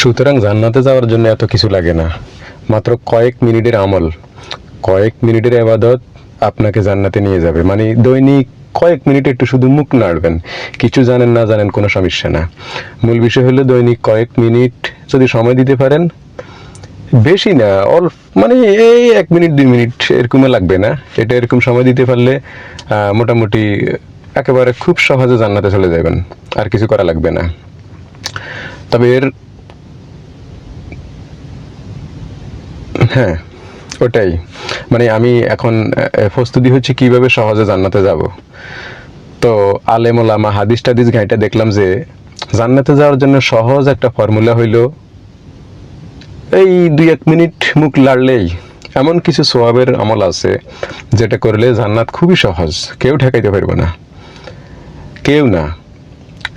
সুতরাং জান্নাতে যাওয়ার জন্য এত কিছু লাগে না। মাত্র কয়েক মিনিটের আমল, কয়েক মিনিটের আবাদত আপনাকে জান্নাতে নিয়ে যাবে। মানে দৈনিক কয়েক মিনিট একটু শুধু মুখ নাড়বেন। কিছু জানেন না জানেন কোনো সমস্যা না। মূল বিষয় হলো দৈনিক কয়েক মিনিট যদি সময় দিতে পারেন, বেশি না, অল্প মানে এই এক মিনিট, দুই মিনিট এরকমও লাগবে না। এটা এরকম সময় দিতে পারলে মোটামুটি একেবারে খুব সহজে জান্নাতে চলে যাবেন। আর কিছু করা লাগবে না। তবে এর হ্যাঁ ওটাই। মানে আমি এখন প্রস্তুতি হচ্ছে কীভাবে সহজে জান্নাতে যাব। তো আলেম ওলামা হাদিস টাদিস ঘাইটা দেখলাম যে, জান্নাতে যাওয়ার জন্য সহজ একটা ফর্মুলা হইল, এই দুই এক মিনিট মুখ লাড়লেই। এমন কিছু সোয়াবের আমল আছে, যেটা করলে জান্নাত খুবই সহজ। কেউ ঠেকাইতে পারবে না। কেউ না।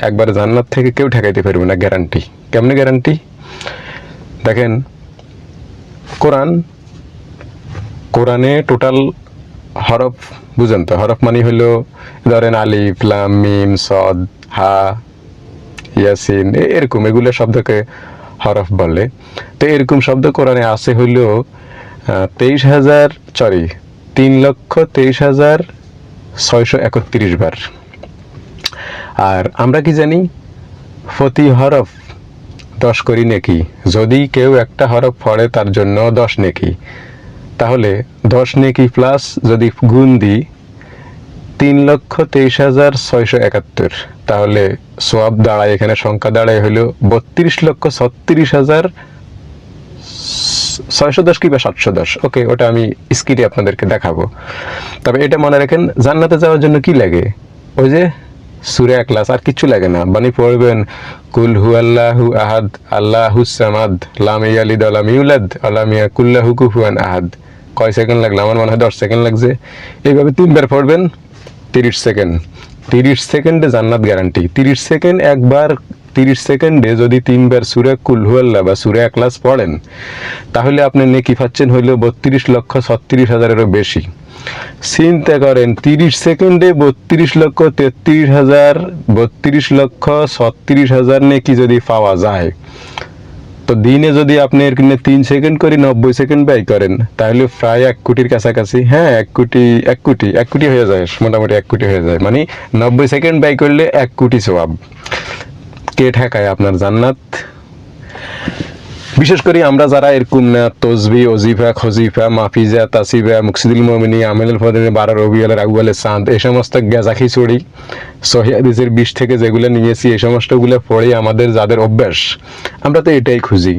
একবার জান্নাত থেকে কেউ ঠেকাইতে পারবে না গ্যারান্টি কেমনে গ্যারান্টি দেখেন কোরআন, কোরআনে টোটাল হরফ বুঝেন তো? হরফ মানে হলো, ধরেন আলিফ, লাম, মিম, সদ, হা, ইয়াসিন এরকম এগুলো শব্দকে হরফ বলে। তো এরকম শব্দ কোরআনে আছে হইল তেইশ হাজার সরি তিন লক্ষ তেইশ হাজার ছয়শো একত্রিশ বার। আর আমরা কি জানি প্রতি হরফ দশ করি নেকি? যদি কেউ একটা হরফ পড়ে তার জন্য দশ নেকি। তাহলে দশ নেকি প্লাস যদি গুণ দিই তিন লক্ষ তেইশ হাজার ছয়শো একাত্তর। তাহলে সোয়াব দাঁড়ায়, এখানে সংখ্যা দাঁড়ায় হলো বত্রিশ লক্ষ ছত্রিশ হাজার ছয়শো দশ কিংবা সাতশো দশ। ওকে ওটা আমি স্কিটে আপনাদেরকে দেখাবো। তবে এটা মনে রাখেন, জান্নাতে যাওয়ার জন্য কি লাগে? ওই যে সুরে একলাস আর কিচ্ছু লাগে না। মানে পড়বেন, কুল হু আল্লাহু আহাদ, আল্লাহু সামাদ, লাম ইয়ালিদ আলাম ইউলাদ আলাম ইয়া কুল্লাহু কুফুয়ান আহাদ। কয় সেকেন্ড লাগল? আমার মনে হয় দশ সেকেন্ড লাগছে। এইভাবে তিনবার পড়বেন, তিরিশ সেকেন্ড। তিরিশ সেকেন্ডে জান্নাত গ্যারান্টি তিরিশ সেকেন্ড একবার, তিরিশ সেকেন্ডে যদি তিনবার সুরে কুলহুয়াল্লা বা সুরে একলাস পড়েন, তাহলে আপনি নেকি পাচ্ছেন হইল বত্রিশ লক্ষ ছত্রিশ হাজারেরও বেশি। চিন্তা করেন তিরিশ সেকেন্ডে বত্রিশ লক্ষ তেত্রিশ হাজার, বত্রিশ লক্ষ ছত্রিশ হাজার নেকি যদি পাওয়া যায়। তো দিনে যদি আপনি এর কিনে তিন সেকেন্ড করে নব্বই সেকেন্ড ব্যয় করেন, তাহলে প্রায় এক কোটির কাছাকাছি হ্যাঁ এক কোটি এক কোটি এক কোটি হয়ে যায়, মোটামুটি এক কোটি হয়ে যায়। মানে নব্বই সেকেন্ড ব্যয় করলে এক কোটি সোয়াব কে ঠেকায় আপনার জান্নাত? বিশেষ করে আমরা যারা এরকম তসবি অজিফা খজিফা, মাফিজা তাসিফা মুকসিদুল মমিনী আমিনুল ফদিন বারা রবিউলের আগুয়ালের চাঁদ এই সমস্ত গেজা খিচুড়ি সহিদের বিষ থেকে যেগুলো নিয়েছি এই সমস্তগুলো পড়ে আমাদের যাদের অভ্যাস, আমরা তো এটাই খুঁজি।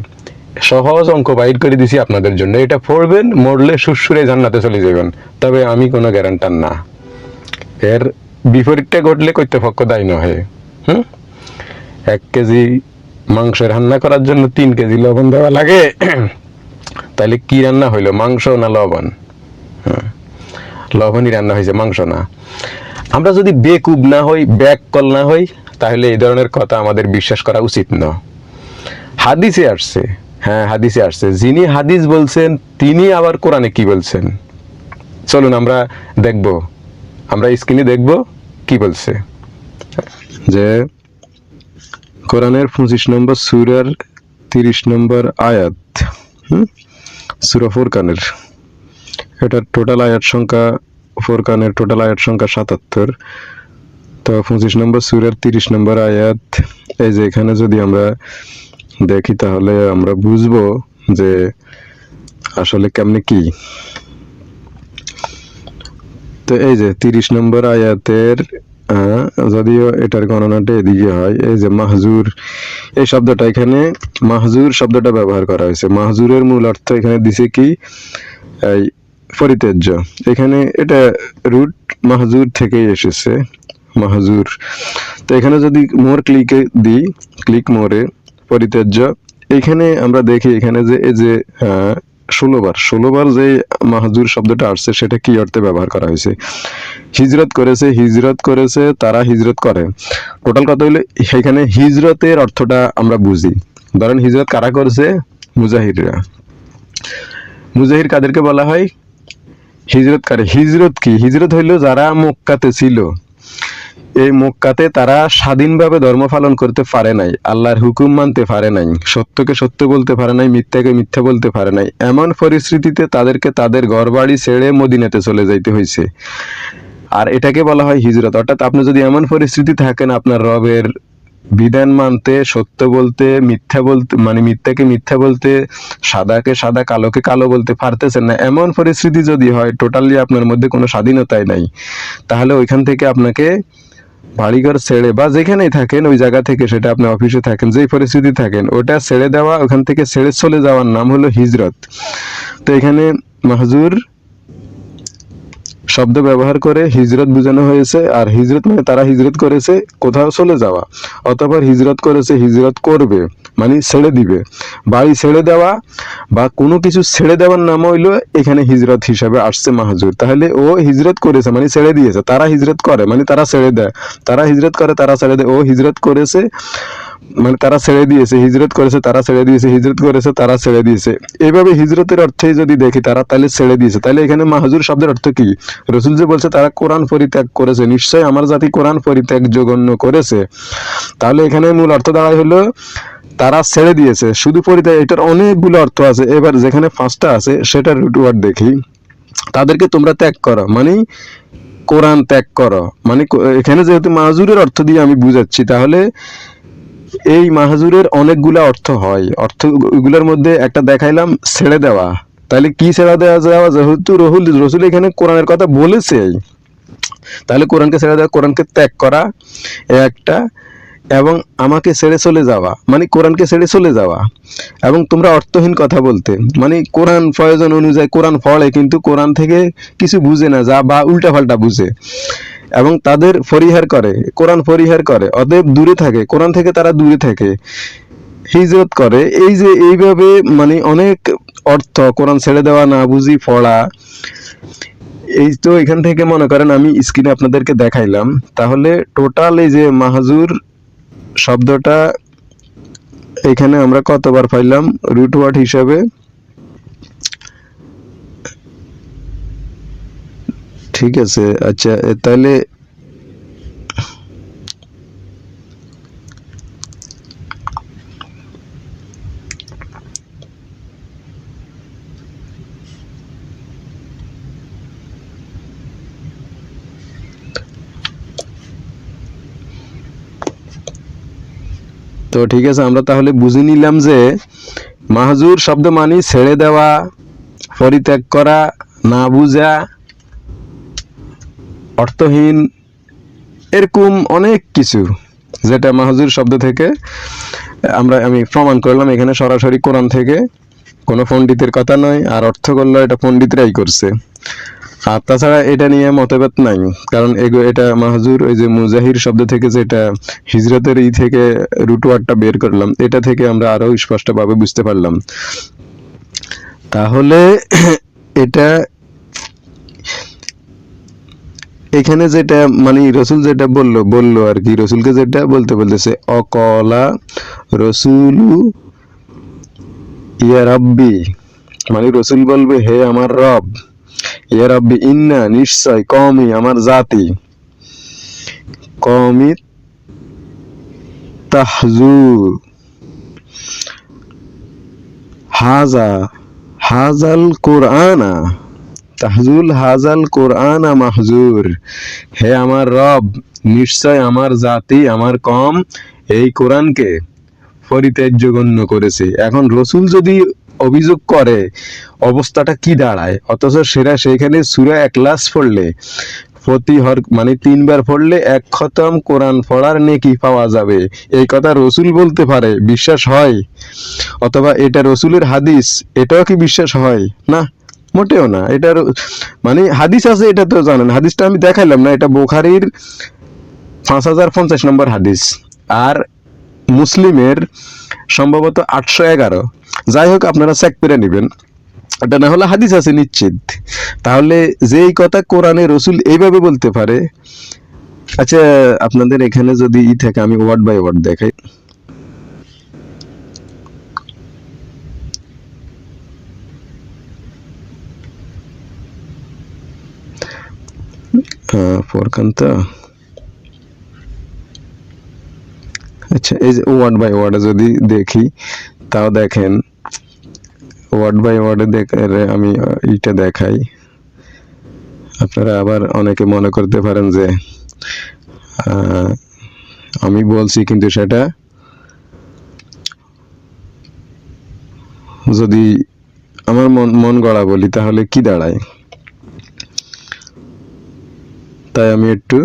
সহজ অঙ্ক বাইর করে দিছি আপনাদের জন্য। এটা পড়বেন, মরলে সুরসুরে জান্নাতে চলে যাবেন। তবে আমি কোনো গ্যারান্টার না। এর বিপরীতটা ঘটলে কর্তৃপক্ষ দায়ী নহে। হুম? এক কেজি মাংস রান্না করার জন্য তিন কেজি লবণ দেওয়া লাগে। তাহলে কি রান্না হইল মাংস না লবণ? হ্যাঁ, লবণই রান্না হয়েছে মাংস না। আমরা যদি বেকুব না হই ব্যাক কল না হই তাহলে এই ধরনের কথা আমাদের বিশ্বাস করা উচিত না। হাদিসে আসছে হ্যাঁ হাদিসে আসছে। যিনি হাদিস বলছেন তিনি আবার কোরআনে কি বলছেন? চলুন আমরা দেখব আমরা স্ক্রিনে দেখব কি বলছে। যে কোরআনের পঁচিশ নম্বর সুরার তিরিশ নম্বর আয়াত সুরা ফোরকানের। এটার টোটাল আয়াত সংখ্যা, ফোরকানের টোটাল আয়াত সংখ্যা সাতাত্তর। তো পঁচিশ নম্বর সুরার তিরিশ নম্বর আয়াত, এই যে এখানে যদি আমরা দেখি তাহলে আমরা বুঝব যে আসলে কেমনে কি। তো এই যে তিরিশ নম্বর আয়াতের যদিও এটার গণনাটা এদিকে হয় এই যে মাহজুর এই শব্দটা এখানে মাহজুর শব্দটা ব্যবহার করা হয়েছে। মাহজুরের মূল অর্থ এখানে দিছে কি? এই পরিত্যাজ্য। এখানে এটা রুট মাহজুর থেকেই এসেছে মাহজুর। তো এখানে যদি মোর ক্লিকে দিই ক্লিক মোরে পরিত্যাজ্য এখানে আমরা দেখি এখানে যে এই যে আহ, ষোলোবার ষোলোবার যে মাহজুর শব্দটা আসছে, সেটা কি অর্থে ব্যবহার করা হয়েছে? হিজরত করেছে হিজরত করেছে, তারা হিজরত করে। টোটাল কথা হইলে, সেখানে হিজরতের অর্থটা আমরা বুঝি। ধরেন হিজরত কারা করছে? মুজাহিররা মুজাহির কাদেরকে বলা হয়? হিজরত কারে হিজরত কি? হিজরত হইল যারা মক্কাতে ছিল। এই মক্কাতে তারা স্বাধীনভাবে ধর্ম পালন করতে পারে নাই, আল্লাহর হুকুম মানতে পারে নাই, সত্যকে সত্য বলতে পারে নাই, মিথ্যাকে মিথ্যা বলতে পারে নাই, এমন পরিস্থিতিতে তাদেরকে তাদের ঘরবাড়ি ছেড়ে মদিনাতে চলে যাইতে হয়েছে আর এটাকে বলা হয় হিজরত। অর্থাৎ আপনি যদি এমন পরিস্থিতি থাকেন, আপনার রবের বিধান মানতে, সত্য বলতে, মিথ্যা বলতে মানে মিথ্যাকে মিথ্যা বলতে, সাদাকে সাদা, কালোকে কালো বলতে পারতেছেন না, এমন পরিস্থিতি যদি হয় টোটালি আপনার মধ্যে কোনো স্বাধীনতাই নাই, তাহলে ওইখান থেকে আপনাকে বাড়িঘর ছেড়ে বা যেখানেই থাকেন, ওই জায়গা থেকে সেটা আপনি অফিসে থাকেন, যেই পরিস্থিতি থাকেন, ওটা ছেড়ে দেওয়া, ওখান থেকে ছেড়ে চলে যাওয়ার নাম হলো হিজরত। তো এখানে মাহজুর শব্দ ব্যবহার করে হিজরত বোঝানো হয়েছে, আর হিজরত মানে তারা হিজরত করেছে, কোথাও চলে যাওয়া। অথবা হিজরত করেছে, হিজরত করবে মানে ছেড়ে দিবে। বাড়ি ছেড়ে দেওয়া বা কোনো কিছু ছেড়ে দেওয়ার নাম হইল এখানে হিজরত হিসাবে আসছে মাহজুর। তাহলে ও হিজরত করেছে মানে ছেড়ে দিয়েছে। তারা হিজরত করে মানে তারা ছেড়ে দেয়। তারা হিজরত করে, তারা ছেড়ে দেয়। ও হিজরত করেছে মানে তারা ছেড়ে দিয়েছে, হিজরত করেছে, তারা ছেড়ে দিয়েছে, হিজরত করেছে, তারা ছেড়ে দিয়েছে। এইভাবে হিজরতের অর্থে যদি দেখি, তারা তাহলে ছেড়ে দিয়েছে। তাহলে এখানে মাহজুর শব্দের অর্থ কি? রসুল যে বলছে, তারা কোরআন পরিত্যাগ করেছে। নিশ্চয়ই আমার জাতি কোরআন পরিত্যাগ জঘন্য করেছে। তাহলে এখানে মূল অর্থ দাঁড়ায় হলো, তারা ছেড়ে দিয়েছে। শুধু পরিত্যাগ, এটার অনেকগুলো অর্থ আছে। এবার যেখানে ফার্স্টটা আছে, সেটার রুট ওয়ার্ড দেখি। তাদেরকে তোমরা ত্যাগ করো মানে কোরআন ত্যাগ করো। মানে এখানে যেহেতু মাহজুরের অর্থ দিয়ে আমি বুঝাচ্ছি, তাহলে এই মাহজুরের অনেকগুলা অর্থ হয়। অর্থ ওগুলোর মধ্যে একটা দেখাইলাম, ছেড়ে দেওয়া। তাহলে কি ছেড়ে দেওয়া যাওয়া? যেহেতু রহুল, রসুল এখানে কোরআনের কথা বলেছে। তাহলে কোরআনকে ছেড়ে দেওয়া, কোরআনকে ত্যাগ করা একটা। এবং আমাকে ছেড়ে চলে যাওয়া মানে কোরআনকে ছেড়ে চলে যাওয়া। এবং তোমরা অর্থহীন কথা বলতে। মানে কোরআন প্রয়োজন অনুযায়ী কোরআন ফলে কিন্তু কোরআন থেকে কিছু বুঝে না, যা বা উল্টাপাল্টা বুঝে। এবং তাদের পরিহার করে, কোরআন পরিহার করে, অতএব দূরে থাকে, কোরআন থেকে তারা দূরে থাকে। হিজরত করে, এই যে এইভাবে মানে অনেক অর্থ কোরআন ছেড়ে দেওয়া, না বুঝি পড়া, এই তো এখান থেকে মনে করেন আমি স্ক্রিনে আপনাদেরকে দেখাইলাম। তাহলে টোটাল এই যে মাহাজুর শব্দটা এখানে আমরা কতবার পাইলাম? রুট ওয়ার্ড হিসাবে ঠিক আছে আচ্ছা তাহলে তো ঠিক আছে, আমরা তাহলে বুঝে নিলাম যে মাহজুর শব্দ মানি ছেড়ে দেওয়া, পরিত্যাগ করা, না বুঝা অর্থহীন, এরকম অনেক কিছু যেটা মাহজুর শব্দ থেকে, আমরা, আমি প্রমাণ করলাম এখানে সরাসরি কোরআন থেকে। কোনো পণ্ডিতের কথা নয়, আর অর্থ করল এটা পণ্ডিতরাই করছে। আর তাছাড়া এটা নিয়ে মতভেদ নাই, কারণ এগো- এটা মাহজুর ওই যে মুজাহির শব্দ থেকে যেটা হিজরতের ই থেকে রুটওয়ার্ডটা বের করলাম, এটা থেকে আমরা আরও স্পষ্টভাবে বুঝতে পারলাম। তাহলে, এটা এখানে যেটা মানে রসুল যেটা বলল বলল আর কি রসুলকে যেটা বলতে বলতেছে, অকলা রসুলু ইয়া রব্বি। মানে রসুল বলবে, হে আমার রব, ইয়া রব্বি, ইন্না নিশ্চয় কমই আমার জাতি। কমি তাহজু। হাজা, হাজাল কোরআনা। তাহজুল হাজাল কোরআনা মাহজুর। হে আমার রব, নিশ্চয় আমার জাতি, আমার কম এই কোরআনকে পরিত্যাজ্য গণ্য করেছে। এখন রসুল যদি অভিযোগ করে, অবস্থাটা কি দাঁড়ায়? অথচ সেরা সেখানে সুরা এক একলাস পড়লে, প্রতি হর মানে তিনবার পড়লে এক খতম কোরআন পড়ার নেকি পাওয়া যাবে। এই কথা রসুল বলতে পারে, বিশ্বাস হয়? অথবা এটা রসুলের হাদিস, এটাও কি বিশ্বাস হয়? না? মোটেও না, এটার মানে হাদিস আছে, এটা তো জানেন। হাদিসটা আমি দেখাইলাম না, এটা বোখারির পাঁচ হাজার পঞ্চাশ নম্বর হাদিস। আর মুসলিমের সম্ভবত আটশো এগারো। যাই হোক, আপনারা চেক করে নেবেন। এটা না হলে হাদিস আছে নিশ্চিত। তাহলে যেই কথা কোরআনে রসুল এইভাবে বলতে পারে আচ্ছা আপনাদের এখানে যদি ই থাকে, আমি ওয়ার্ড বাই ওয়ার্ড দেখাই। আহ, ফোরকান তো আচ্ছা এই যে ওয়ার্ড বাই ওয়ার্ডে যদি দেখি তাও দেখেন। ওয়ার্ড বাই ওয়ার্ডে দেখে আমি ইটা দেখাই। আপনারা আবার অনেকে মনে করতে পারেন যে আমি বলছি কিন্তু সেটা যদি আমার মন মন গড়া বলি তাহলে কি দাঁড়ায়? তাই আমি একটু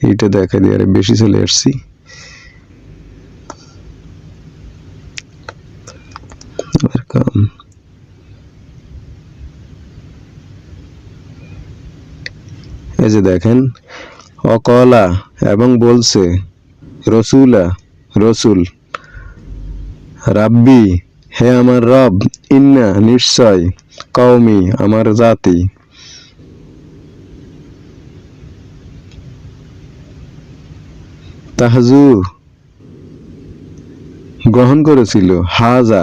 এইটা দেখা দিয়ে আরে বেশি চলে আসছি। এই যে দেখেন, অকলা এবং বলছে, রসুলা, রসুল। রাব্বি, হে আমার রব, ইন্না নিশ্চয় কওমি, আমার জাতি। তাহাজু গ্রহণ করেছিল। হাজা,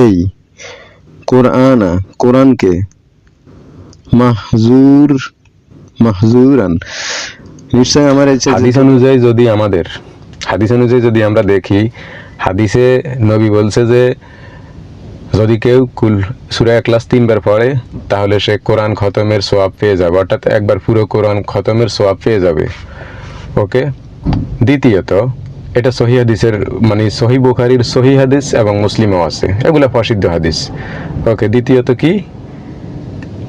এই কোরআনা, কোরআনকে মাহজুর, মাহজুরান। নিশ্চয় আমার ইচ্ছা হাদিস অনুযায়ী যদি আমাদের, হাদিস অনুযায়ী যদি আমরা দেখি, হাদিসে নবী বলছে যে, যদি কেউ কুল, সুরা ক্লাস তিনবার পড়ে, তাহলে সে কোরআন খতমের সোয়াব পেয়ে যাবে। অর্থাৎ একবার পুরো কোরআন খতমের সোয়াব পেয়ে যাবে। ওকে? দ্বিতীয়ত, এটা সহি হাদিসের মানে সহি বুখারির সহি হাদিস এবং মুসলিমও আছে। এগুলো প্রসিদ্ধ হাদিস। ওকে, দ্বিতীয়ত কি?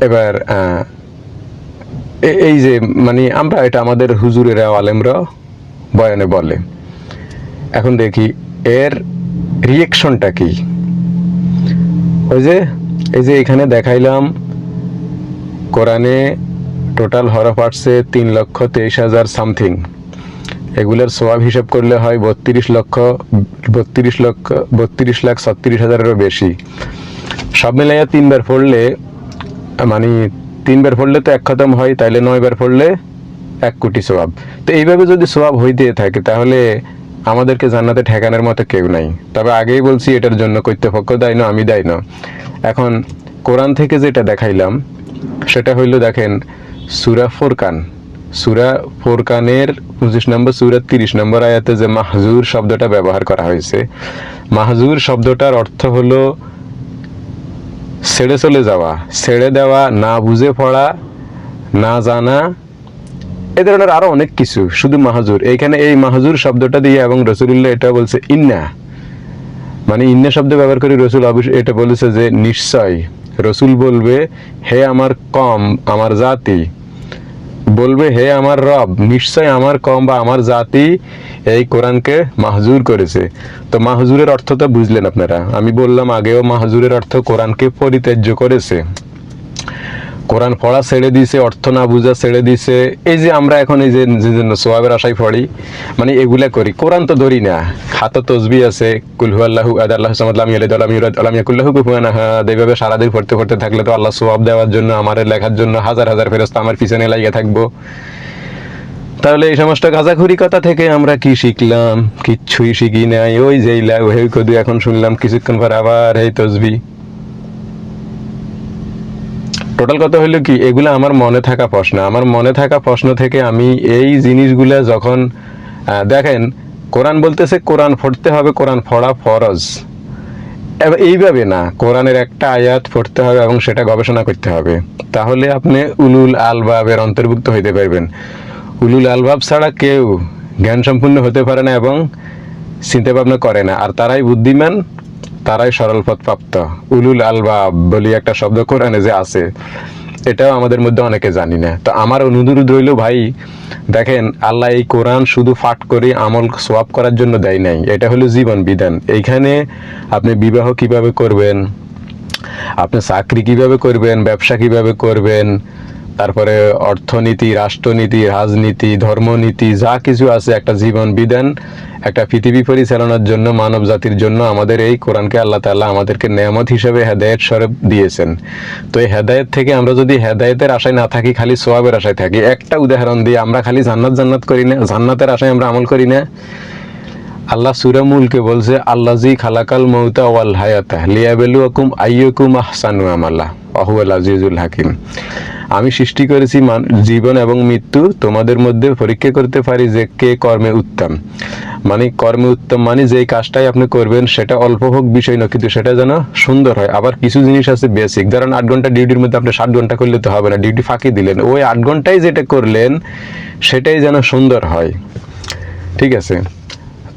এবার এই যে মানে আমরা এটা আমাদের হুজুরেরা আলেমরা বয়ানে বলে। এখন দেখি, এর রিয়েকশনটা কি? ওই যে, এই যে এখানে দেখাইলাম, কোরআনে টোটাল হরফ আসছে তিন লক্ষ তেইশ হাজার সামথিং এগুলোর সোয়াব হিসাব করলে হয় বত্রিশ লক্ষ বত্রিশ লক্ষ, বত্রিশ লাখ ছত্রিশ হাজারেরও বেশি। সব মিলাইয়া তিনবার পড়লে মানে তিনবার পড়লে তো এক খতম হয়, তাইলে নয়বার পড়লে এক কোটি সোয়াব তো এইভাবে যদি সোয়াব হইতে থাকে, তাহলে আমাদেরকে জান্নাতে ঠেকানোর মতো কেউ নাই। তবে আগেই বলছি, এটার জন্য কর্তৃপক্ষ দায় না, আমি দায় না। এখন কোরআন থেকে যেটা দেখাইলাম, সেটা হইল দেখেন, সুরা ফোরকান। সুরা ফোরকানের পঁচিশ নম্বর, সুরা তিরিশ নম্বর আয়াতে যে মাহজুর শব্দটা ব্যবহার করা হয়েছে। মাহজুর শব্দটার অর্থ হলো ছেড়ে চলে যাওয়া, ছেড়ে দেওয়া, না বুঝে পড়া, না জানা। এ ধরনের আরও অনেক কিছু, শুধু মাহাজুর। এইখানে এই মাহাজুর শব্দটা দিয়ে এবং রসুল্লাহ এটা বলছে ইন্না। মানে ইন্না শব্দ ব্যবহার করে রসুল এটা বলেছে যে, নিশ্চয়। রসুল বলবে, হে আমার কম, আমার জাতি। বলবে, হে আমার রব, নিশ্চয় আমার কম বা আমার জাতি এই কোরআনকে মাহজুর করেছে। তো মাহজুরের অর্থ তো বুঝলেন আপনারা। আমি বললাম আগেও মাহজুরের অর্থ কোরআনকে পরিত্যাজ্য করেছে। কোরআন পড়া ছেড়ে দিছে, অর্থ না বুঝা ছেড়ে দিছে। এই যে আমরা এখন এই যে জন্য সোয়াবের আশায় পড়ি মানে এগুলা করি। কোরআন তো ধরি না। হাতে তসবি আছে কুলহু আল্লাহু আদ আল্লাহ সামাদ, লাম ইয়ালিদ আলাম এইভাবে সারাদিন পড়তে পড়তে থাকলে তো আল্লাহ সোয়াব দেওয়ার জন্য, আমার লেখার জন্য হাজার হাজার ফেরস্তা আমার পিছনে লাগিয়ে থাকব। তাহলে এই সমস্ত গাঁজাখুরি কথা থেকে আমরা কি শিখলাম? কিচ্ছুই শিখি নাই। ওই যেই হেই কদু, এখন শুনলাম কিছুক্ষণ পর আবার এই তসবি। টোটাল কথা হলো কি, এগুলো আমার মনে থাকা প্রশ্ন। আমার মনে থাকা প্রশ্ন থেকে আমি এই জিনিসগুলা যখন দেখেন, কোরআন বলতেছে কোরআন পড়তে হবে, কোরআন পড়া ফরজ। এইভাবে না, কোরআনের একটা আয়াত পড়তে হবে এবং সেটা গবেষণা করতে হবে। তাহলে আপনি উলুল আলবাবের অন্তর্ভুক্ত হইতে পারবেন। উলুল আলবাব ছাড়া কেউ জ্ঞান সম্পূর্ণ হতে পারে না এবং চিন্তা ভাবনা করে না। আর তারাই বুদ্ধিমান তারাই সরল পথ প্রাপ্ত উলুল আলবাব বলি একটা শব্দ কোরআনে যে আছে, এটাও আমাদের মধ্যে অনেকে জানি না। তো আমার অনুরোধ রইল ভাই, দেখেন, আল্লাহ এই কোরআন শুধু ফাট করে আমল সোয়াব করার জন্য দেয় নাই। এটা হলো জীবন বিধান। এইখানে আপনি বিবাহ কীভাবে করবেন, আপনি চাকরি কীভাবে করবেন, ব্যবসা কীভাবে করবেন তারপরে অর্থনীতি, রাষ্ট্রনীতি, রাজনীতি, ধর্মনীতি, যা কিছু আছে, একটা জীবন বিধান, একটা পৃথিবী পরিচালনার জন্য মানব জাতির জন্য আমাদের এই কোরআনকে আল্লাহ তাআলা আমাদেরকে নেয়ামত হিসেবে হেদায়েত স্বরূপ দিয়েছেন। তো এই হেদায়েত থেকে আমরা যদি হেদায়েতের আশায় না থাকি, খালি সোয়াবের আশায় থাকি, একটা উদাহরণ দিয়ে আমরা খালি জান্নাত জান্নাত করি না, জান্নাতের আশায় আমরা আমল করি না। আল্লাহ সুরা মুলকে বলছে আল্লাজি খালাকাল মৌতা ওয়াল হায়াতা লিয়াবেলুয়াকুম আইয়ুকুম আহসানু আমাল্লাহ আহুয়াল আজিজুল হাকিম। আমি সৃষ্টি করেছি জীবন এবং মৃত্যু, তোমাদের মধ্যে পরীক্ষা করতে পারি যে কে কর্মে উত্তম। মানে কর্মে উত্তম মানে যেই কাজটাই আপনি করবেন, সেটা অল্প হোক বিষয় না কিন্তু সেটা যেন সুন্দর হয়। আবার কিছু জিনিস আছে বেসিক ধরেন আট ঘণ্টা ডিউটির মধ্যে আপনি ষাট ঘণ্টা করলে তো হবে না ডিউটি ফাঁকি দিলেন। ওই আট ঘন্টায় যেটা করলেন, সেটাই যেন সুন্দর হয়। ঠিক আছে?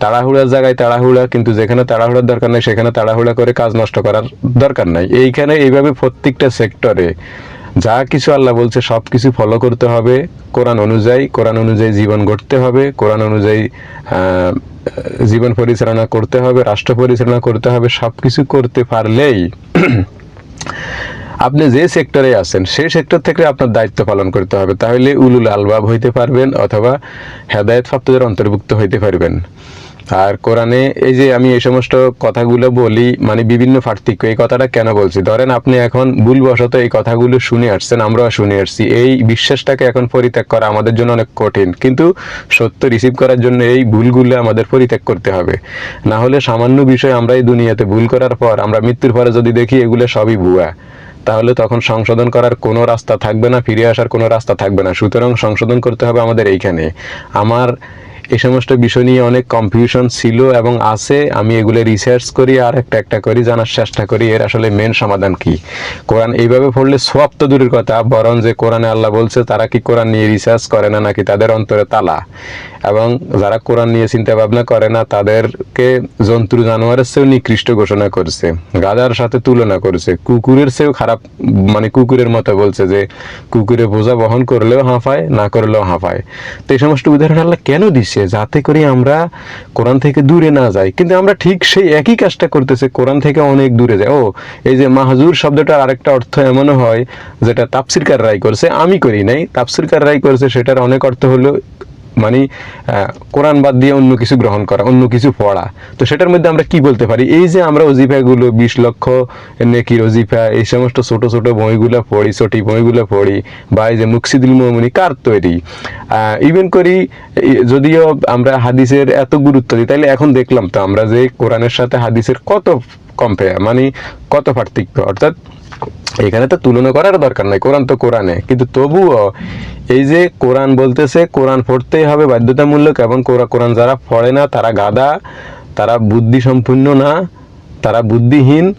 তাড়াহুড়ার জায়গায় তাড়াহুড়া, কিন্তু যেখানে তাড়াহুড়ার দরকার নেই, সেখানে তাড়াহুড়া করে কাজ নষ্ট করার দরকার নাই। এইখানে এইভাবে প্রত্যেকটা সেক্টরে যা কিছু আল্লাহ বলছে, সব কিছু ফলো করতে হবে। কোরআন অনুযায়ী কোরআন অনুযায়ী জীবন গড়তে হবে। কোরআন অনুযায়ী জীবন পরিচালনা করতে হবে, রাষ্ট্র পরিচালনা করতে হবে। সব কিছু করতে পারলেই আপনি যে সেক্টরে আছেন সেই সেক্টর থেকে আপনার দায়িত্ব পালন করতে হবে। তাহলে উলুল আলবাব হইতে পারবেন অথবা হেদায়ত প্রাপ্তদের অন্তর্ভুক্ত হইতে পারবেন। আর কোরআনে এই যে আমি এই সমস্ত কথাগুলো বলি মানে বিভিন্ন পার্থক্য, এই কথাটা কেন বলছি? ধরেন আপনি এখন ভুলবশত এই কথাগুলো শুনে আসছেন, আমরাও শুনে আসছি। এই বিশ্বাসটাকে এখন পরিত্যাগ করা আমাদের জন্য অনেক কঠিন। কিন্তু সত্য রিসিভ করার জন্য এই ভুলগুলো আমাদের পরিত্যাগ করতে হবে। না হলে সামান্য বিষয় আমরা এই দুনিয়াতে ভুল করার পর, আমরা মৃত্যুর পরে যদি দেখি এগুলো সবই ভুয়া, তাহলে তখন সংশোধন করার কোনো রাস্তা থাকবে না, ফিরে আসার কোনো রাস্তা থাকবে না। সুতরাং সংশোধন করতে হবে আমাদের এইখানে। আমার এই সমস্ত বিষয় নিয়ে অনেক কনফিউশন ছিল এবং আছে। আমি এগুলো রিসার্চ করি আর একটা একটা করি, জানার চেষ্টা করি, এর আসলে মেন সমাধান কি। কোরআন এইভাবে পড়লে সব তো দূরের কথা, বরং যে কোরআনে আল্লাহ বলছে, তারা কি কোরআন নিয়ে রিসার্চ করে না, নাকি তাদের অন্তরে তালা? এবং যারা কোরআন নিয়ে চিন্তা ভাবনা করে না, তাদেরকে জন্তু জানোয়ারের চেয়েও নিকৃষ্ট ঘোষণা করছে গাদার সাথে তুলনা করেছে। কুকুরের চেয়েও খারাপ মানে কুকুরের মতো বলছে যে কুকুরে বোঝা বহন করলেও হাঁফায়, না করলেও হাঁফায়। তো এই সমস্ত উদাহরণ আল্লাহ কেন দিচ্ছে যাতে করে আমরা কোরআন থেকে দূরে না যাই। কিন্তু আমরা ঠিক সেই একই কাজটা করতেছে, কোরআন থেকে অনেক দূরে যায় ও, এই যে মাহজুর শব্দটার আরেকটা অর্থ এমনও হয়, যেটা তাপসিরকার রায় করছে, আমি করি নাই। তাপসিরকার রায় করছে, সেটার অনেক অর্থ হলো মানে কোরআন বাদ দিয়ে অন্য কিছু গ্রহণ করা, অন্য কিছু পড়া। তো সেটার মধ্যে আমরা কি বলতে পারি? এই যে আমরা অজিফাগুলো বিশ লক্ষ নেকির অজিফা এই সমস্ত ছোট ছোট বইগুলো পড়ি ছোটি বইগুলো পড়ি, বা এই যে মুকসিদুল মোমিনী কার তৈরি? ইভেন করি যদিও আমরা হাদিসের এত গুরুত্ব দিই, তাইলে এখন দেখলাম তো আমরা যে কোরআনের সাথে হাদিসের কত কম্পেয়ার মানে কত পার্থক্য, অর্থাৎ এখানে তো তুলনা করার দরকার নাই, কোরআন তো কোরআনে। কিন্তু তবুও এই যে কোরআন বলতেছে, কোরআন পড়তেই হবে, বাধ্যতামূলক, এবং কোরা- কোরআন যারা পড়ে না, তারা গাদা, তারা বুদ্ধি সম্পূর্ণ না, তারা বুদ্ধিহীন,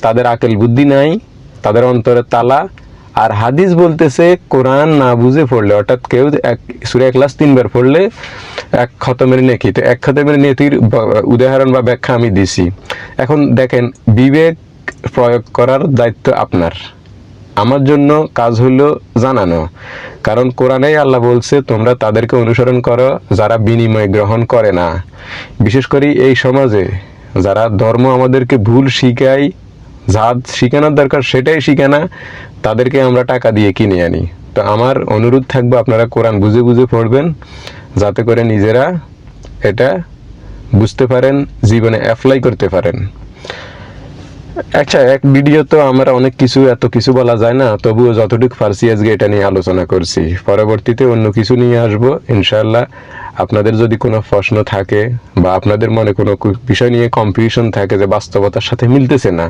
তাদের আকেল বুদ্ধি নাই, তাদের অন্তরে তালা। আর হাদিস বলতেছে, কোরআন না বুঝে পড়লে, অর্থাৎ কেউ এক, সুরে এক ক্লাস তিনবার পড়লে এক খতমের নেকি। তো এক খতমের নেতির উদাহরণ বা ব্যাখ্যা আমি দিছি। এখন দেখেন, বিবেক প্রয়োগ করার দায়িত্ব আপনার। আমার জন্য কাজ হলো জানানো। কারণ কোরআনেই আল্লাহ বলছে, তোমরা তাদেরকে অনুসরণ করো যারা বিনিময় গ্রহণ করে না। বিশেষ করে এই সমাজে যারা ধর্ম আমাদেরকে ভুল শিখায় যা শিখানোর দরকার সেটাই শিখে না, তাদেরকে আমরা টাকা দিয়ে কিনে আনি। তো আমার অনুরোধ থাকবে, আপনারা কোরআন বুঝে বুঝে পড়বেন, যাতে করে নিজেরা এটা বুঝতে পারেন, জীবনে অ্যাপ্লাই করতে পারেন। আচ্ছা এক ভিডিও তো আমরা অনেক কিছু, এত কিছু বলা যায় না, তবুও যতটুকু পারছি আজকে এটা নিয়ে আলোচনা করছি। পরবর্তীতে অন্য কিছু নিয়ে আসব ইনশাল্লাহ আপনাদের যদি কোনো প্রশ্ন থাকে বা আপনাদের মনে কোনো বিষয় নিয়ে কনফিউশন থাকে যে বাস্তবতার সাথে মিলতেছে না,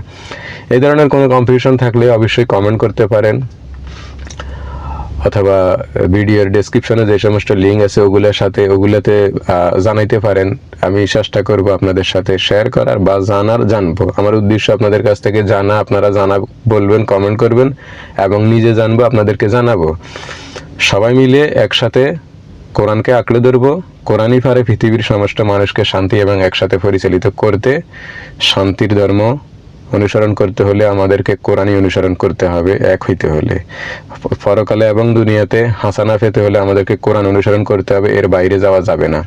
এই ধরনের কোনো কনফিউশন থাকলে অবশ্যই কমেন্ট করতে পারেন। অথবা ভিডিওর ডেসক্রিপশনে যে সমস্ত লিঙ্ক আছে, ওগুলোর সাথে, ওগুলোতে জানাইতে পারেন। আমি চেষ্টা করব আপনাদের সাথে শেয়ার করার বা জানার, জানব। আমার উদ্দেশ্য আপনাদের কাছ থেকে জানা, আপনারা জানা, বলবেন কমেন্ট করবেন, এবং নিজে জানব, আপনাদেরকে জানাব। সবাই মিলে একসাথে কোরআনকে আঁকড়ে ধরবো। কোরআনই পারে পৃথিবীর সমস্ত মানুষকে শান্তি এবং একসাথে পরিচালিত করতে। শান্তির ধর্ম অনুসরণ করতে হলে আমাদেরকে কোরআনই অনুসরণ করতে হবে, এক হইতে হলে। পরকালে এবং দুনিয়াতে হাসানা পেতে হলে আমাদেরকে কোরআন অনুসরণ করতে হবে, এর বাইরে যাওয়া যাবে না।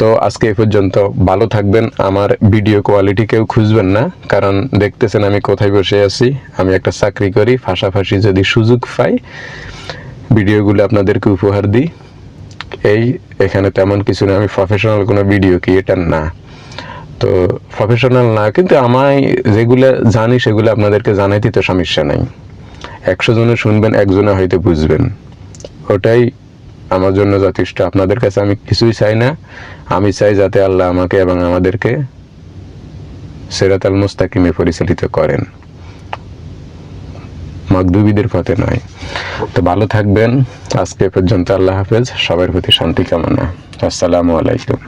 তো আজকে এই পর্যন্ত ভালো থাকবেন, আমার ভিডিও কোয়ালিটি কেউ খুঁজবেন না, কারণ দেখতেছেন আমি কোথায় বসে আছি, আমি একটা চাকরি করি, পাশাপাশি যদি সুযোগ পাই, ভিডিওগুলো আপনাদেরকে উপহার দিই। এই, এখানে তেমন কিছু না, আমি প্রফেশনাল কোনো ভিডিও ক্রিয়েটার না। তো প্রফেশনাল না, কিন্তু আমায় যেগুলো জানি সেগুলো আপনাদেরকে জানাইতে তো সমস্যা নাই। একশো জনে শুনবেন, একজনে হয়তো বুঝবেন। ওটাই আমার জন্য যথেষ্ট। আপনাদের কাছে আমি কিছুই চাই না। আমি চাই যাতে আল্লাহ আমাকে এবং আমাদেরকে সেরাতাল মুস্তাকিমে পরিচালিত করেন। মাগদুবিদের পথে নয়। তো ভালো থাকবেন। আজকে পর্যন্ত আল্লাহ হাফেজ। সবার প্রতি শান্তি কামনা। আসসালামু আলাইকুম।